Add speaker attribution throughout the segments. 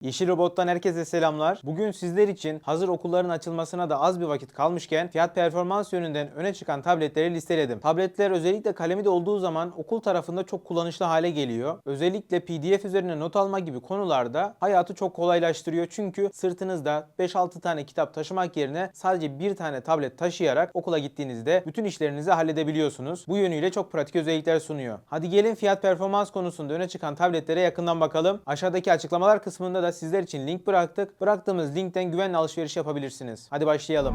Speaker 1: Yeşil Robot'tan herkese selamlar. Bugün sizler için hazır okulların açılmasına da az bir vakit kalmışken fiyat performans yönünden öne çıkan tabletleri listeledim. Tabletler özellikle kalemi de olduğu zaman okul tarafında çok kullanışlı hale geliyor. Özellikle PDF üzerine not alma gibi konularda hayatı çok kolaylaştırıyor. Çünkü sırtınızda 5-6 tane kitap taşımak yerine sadece bir tane tablet taşıyarak okula gittiğinizde bütün işlerinizi halledebiliyorsunuz. Bu yönüyle çok pratik özellikler sunuyor. Hadi gelin fiyat performans konusunda öne çıkan tabletlere yakından bakalım. Aşağıdaki açıklamalar kısmında da sizler için link bıraktık. Bıraktığımız linkten güvenle alışveriş yapabilirsiniz. Hadi başlayalım.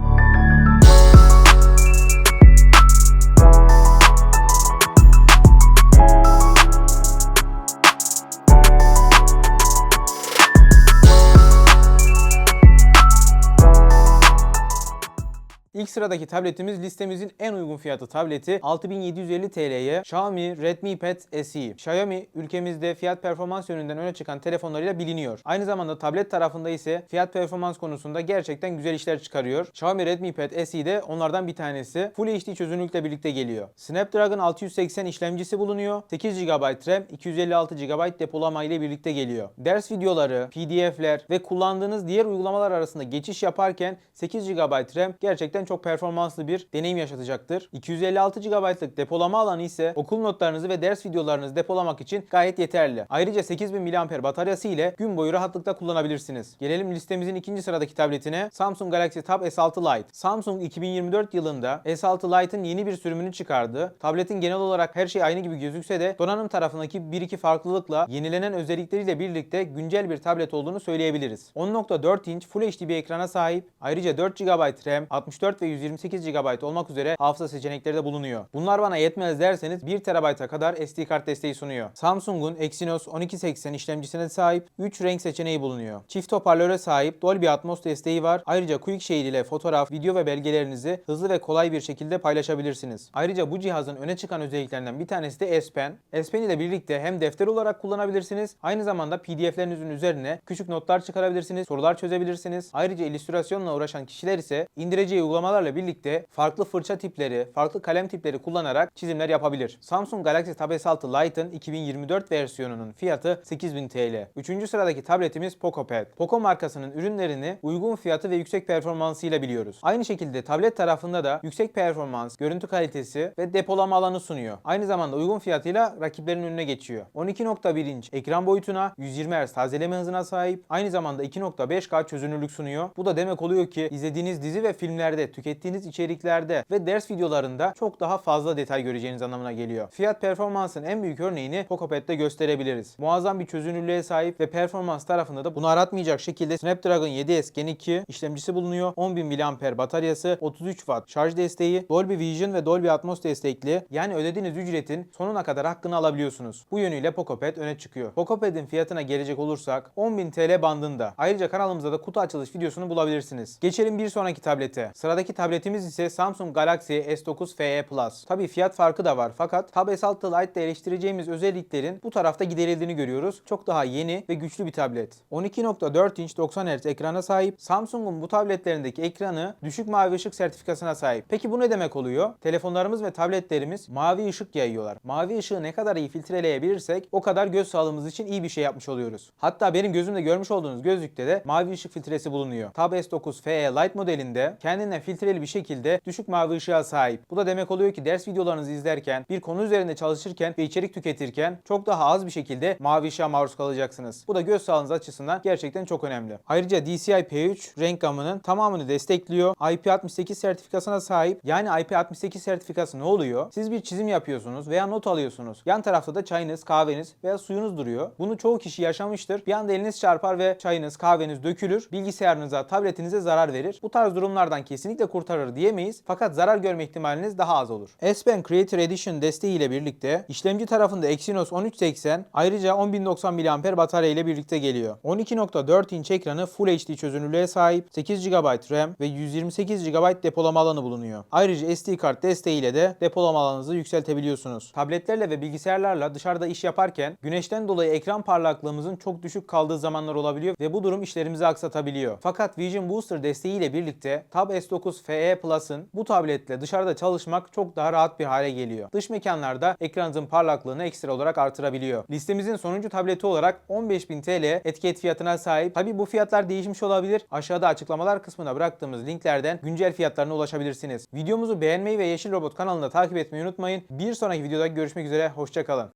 Speaker 1: Sıradaki tabletimiz listemizin en uygun fiyatı tableti 6750 TL'ye Xiaomi Redmi Pad SE. Xiaomi ülkemizde fiyat performans yönünden öne çıkan telefonlarıyla biliniyor. Aynı zamanda tablet tarafında ise fiyat performans konusunda gerçekten güzel işler çıkarıyor. Xiaomi Redmi Pad SE de onlardan bir tanesi. Full HD çözünürlükle birlikte geliyor. Snapdragon 680 işlemcisi bulunuyor. 8 GB RAM, 256 GB depolama ile birlikte geliyor. Ders videoları, PDF'ler ve kullandığınız diğer uygulamalar arasında geçiş yaparken 8 GB RAM gerçekten çok performanslı bir deneyim yaşatacaktır. 256 GB'lık depolama alanı ise okul notlarınızı ve ders videolarınızı depolamak için gayet yeterli. Ayrıca 8000 mAh bataryası ile gün boyu rahatlıkla kullanabilirsiniz. Gelelim listemizin ikinci sıradaki tabletine Samsung Galaxy Tab S6 Lite. Samsung 2024 yılında S6 Lite'ın yeni bir sürümünü çıkardı. Tabletin genel olarak her şey aynı gibi gözükse de donanım tarafındaki bir iki farklılıkla yenilenen özellikleriyle birlikte güncel bir tablet olduğunu söyleyebiliriz. 10.4 inç Full HD bir ekrana sahip. Ayrıca 4 GB RAM, 64 ve 128 GB olmak üzere hafıza seçenekleri de bulunuyor. Bunlar bana yetmez derseniz 1 TB'a kadar SD kart desteği sunuyor. Samsung'un Exynos 1280 işlemcisine sahip 3 renk seçeneği bulunuyor. Çift hoparlöre sahip Dolby Atmos desteği var. Ayrıca Quick Share ile fotoğraf, video ve belgelerinizi hızlı ve kolay bir şekilde paylaşabilirsiniz. Ayrıca bu cihazın öne çıkan özelliklerinden bir tanesi de S Pen. S Pen ile birlikte hem defter olarak kullanabilirsiniz, aynı zamanda PDF'lerinizin üzerine küçük notlar çıkarabilirsiniz, sorular çözebilirsiniz. Ayrıca illüstrasyonla uğraşan kişiler ise indireceği uygulamalarla birlikte farklı fırça tipleri, farklı kalem tipleri kullanarak çizimler yapabilir. Samsung Galaxy Tab S6 Lite'ın 2024 versiyonunun fiyatı 8000 TL. Üçüncü sıradaki tabletimiz PocoPad. Poco markasının ürünlerini uygun fiyatı ve yüksek performansıyla biliyoruz. Aynı şekilde tablet tarafında da yüksek performans, görüntü kalitesi ve depolama alanı sunuyor. Aynı zamanda uygun fiyatıyla rakiplerin önüne geçiyor. 12.1 inç ekran boyutuna, 120 Hz tazeleme hızına sahip, aynı zamanda 2.5K çözünürlük sunuyor. Bu da demek oluyor ki izlediğiniz dizi ve filmlerde, tükettiğiniz içeriklerde ve ders videolarında çok daha fazla detay göreceğiniz anlamına geliyor. Fiyat performansın en büyük örneğini PocoPad'de gösterebiliriz. Muazzam bir çözünürlüğe sahip ve performans tarafında da bunu aratmayacak şekilde Snapdragon 7S Gen 2 işlemcisi bulunuyor. 10.000 mAh bataryası, 33 Watt şarj desteği, Dolby Vision ve Dolby Atmos destekli. Yani ödediğiniz ücretin sonuna kadar hakkını alabiliyorsunuz. Bu yönüyle PocoPad öne çıkıyor. PocoPad'in fiyatına gelecek olursak 10.000 TL bandında. Ayrıca kanalımızda da kutu açılış videosunu bulabilirsiniz. Geçelim bir sonraki tablete. Sıradaki tabletimiz ise Samsung Galaxy S9 FE Plus. Tabii fiyat farkı da var fakat Tab S6 Lite'de eleştireceğimiz özelliklerin bu tarafta giderildiğini görüyoruz. Çok daha yeni ve güçlü bir tablet. 12.4 inç 90 Hz ekrana sahip. Samsung'un bu tabletlerindeki ekranı düşük mavi ışık sertifikasına sahip. Peki bu ne demek oluyor? Telefonlarımız ve tabletlerimiz mavi ışık yayıyorlar. Mavi ışığı ne kadar iyi filtreleyebilirsek o kadar göz sağlığımız için iyi bir şey yapmış oluyoruz. Hatta benim gözümde görmüş olduğunuz gözlükte de mavi ışık filtresi bulunuyor. Tab S9 FE Lite modelinde kendinden filtreli bir şekilde düşük mavi ışığa sahip. Bu da demek oluyor ki ders videolarınızı izlerken, bir konu üzerinde çalışırken ve içerik tüketirken çok daha az bir şekilde mavi ışığa maruz kalacaksınız. Bu da göz sağlığınız açısından gerçekten çok önemli. Ayrıca DCI-P3 renk gamının tamamını destekliyor. IP68 sertifikasına sahip. Yani IP68 sertifikası ne oluyor? Siz bir çizim yapıyorsunuz veya not alıyorsunuz. Yan tarafta da çayınız, kahveniz veya suyunuz duruyor. Bunu çoğu kişi yaşamıştır. Bir anda eliniz çarpar ve çayınız, kahveniz dökülür. Bilgisayarınıza, tabletinize zarar verir. Bu tarz durumlardan kesinlikle kurtarır diyemeyiz. Fakat zarar görme ihtimaliniz daha az olur. S Pen Creator Edition desteği ile birlikte işlemci tarafında Exynos 1380 ayrıca 10090 mAh batarya ile birlikte geliyor. 12.4 inç ekranı Full HD çözünürlüğe sahip, 8 GB RAM ve 128 GB depolama alanı bulunuyor. Ayrıca SD kart desteğiyle de depolama alanınızı yükseltebiliyorsunuz. Tabletlerle ve bilgisayarlarla dışarıda iş yaparken güneşten dolayı ekran parlaklığımızın çok düşük kaldığı zamanlar olabiliyor ve bu durum işlerimizi aksatabiliyor. Fakat Vision Booster desteğiyle birlikte Tab S9 Asus FE Plus'ın bu tabletle dışarıda çalışmak çok daha rahat bir hale geliyor. Dış mekanlarda ekranınızın parlaklığını ekstra olarak artırabiliyor. Listemizin sonuncu tableti olarak 15.000 TL etiket fiyatına sahip. Tabi bu fiyatlar değişmiş olabilir. Aşağıda açıklamalar kısmına bıraktığımız linklerden güncel fiyatlarına ulaşabilirsiniz. Videomuzu beğenmeyi ve Yeşil Robot kanalını takip etmeyi unutmayın. Bir sonraki videoda görüşmek üzere. Hoşçakalın.